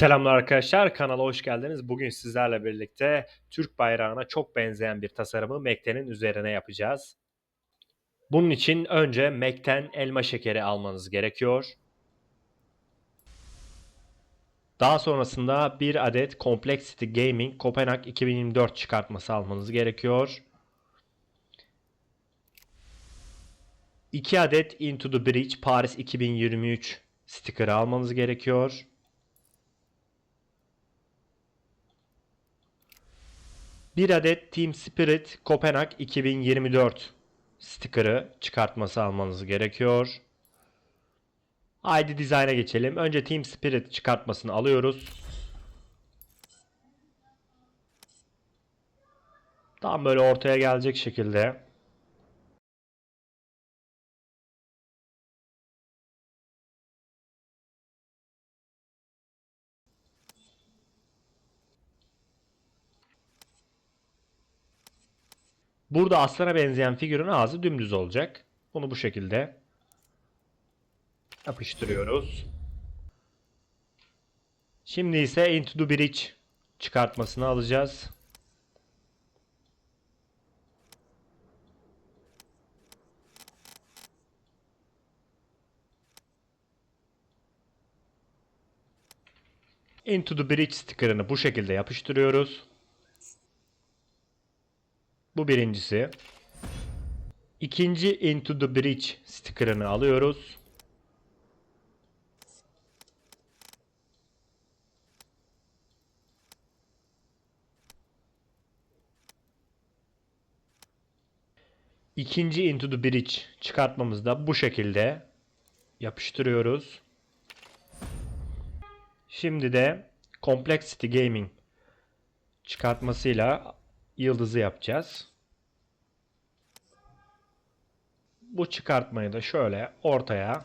Selamlar arkadaşlar, kanala hoş geldiniz. Bugün sizlerle birlikte Türk bayrağına çok benzeyen bir tasarımı Mekten'in üzerine yapacağız. Bunun için önce Mekten elma şekeri almanız gerekiyor. Daha sonrasında bir adet Complexity Gaming Kopenhag 2024 çıkartması almanız gerekiyor. 2 adet Into the Bridge Paris 2023 stikeri almanız gerekiyor. Bir adet Team Spirit Kopenhag 2024 sticker'ı çıkartması almanız gerekiyor. Haydi dizayna geçelim. Önce Team Spirit çıkartmasını alıyoruz. Tam böyle ortaya gelecek şekilde. Burada aslana benzeyen figürün ağzı dümdüz olacak. Bunu bu şekilde yapıştırıyoruz. Şimdi ise Into the Bridge çıkartmasını alacağız. Into the Bridge sticker'ını bu şekilde yapıştırıyoruz. Bu birincisi. İkinci Into the Bridge sticker'ını alıyoruz. İkinci Into the Bridge çıkartmamızı da bu şekilde yapıştırıyoruz. Şimdi de Complexity Gaming çıkartmasıyla yıldızı yapacağız. Bu çıkartmayı da şöyle ortaya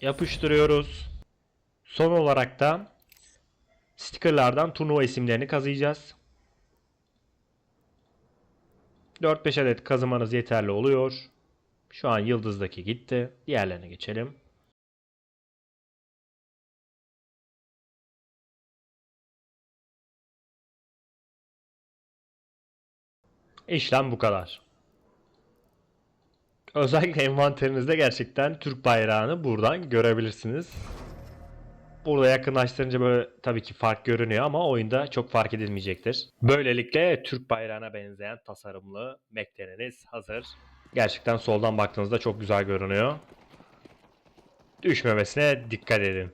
yapıştırıyoruz. Son olarak da stickerlardan turnuva isimlerini kazıyacağız. 4-5 adet kazımanız yeterli oluyor. Şu an yıldızdaki gitti. Diğerlerine geçelim. İşlem bu kadar. Özellikle envanterinizde gerçekten Türk bayrağını buradan görebilirsiniz. Burada yakınlaştırınca böyle tabii ki fark görünüyor ama oyunda çok fark edilmeyecektir. Böylelikle Türk bayrağına benzeyen tasarımlı Mekteniniz hazır. Gerçekten soldan baktığınızda çok güzel görünüyor. Düşmemesine dikkat edin.